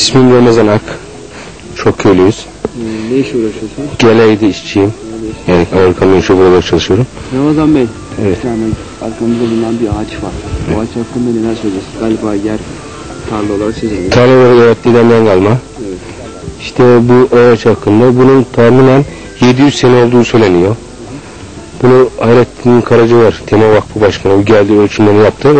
İsmim Ramazan Ak. Çok köylüyüz. Ne işe uğraşıyorsun? Geleydi işçiyim. Yani Amerikan menşe olarak çalışıyorum. Ramazan Bey. Evet. Bir tane arkamızda bulunan bir ağaç var. Bu ağaç hakkında neler söyleyeceksin? Galiba yer tarla olarak sizin. Tarlaları evet dedemden kalma. Evet. İşte bu ağaç hakkında bunun tahminen 700 sene olduğu söyleniyor. Bunu Hayrettin Karaca var. Tema Vakfı Başkanı. Geldi ölçümlerini yaptı.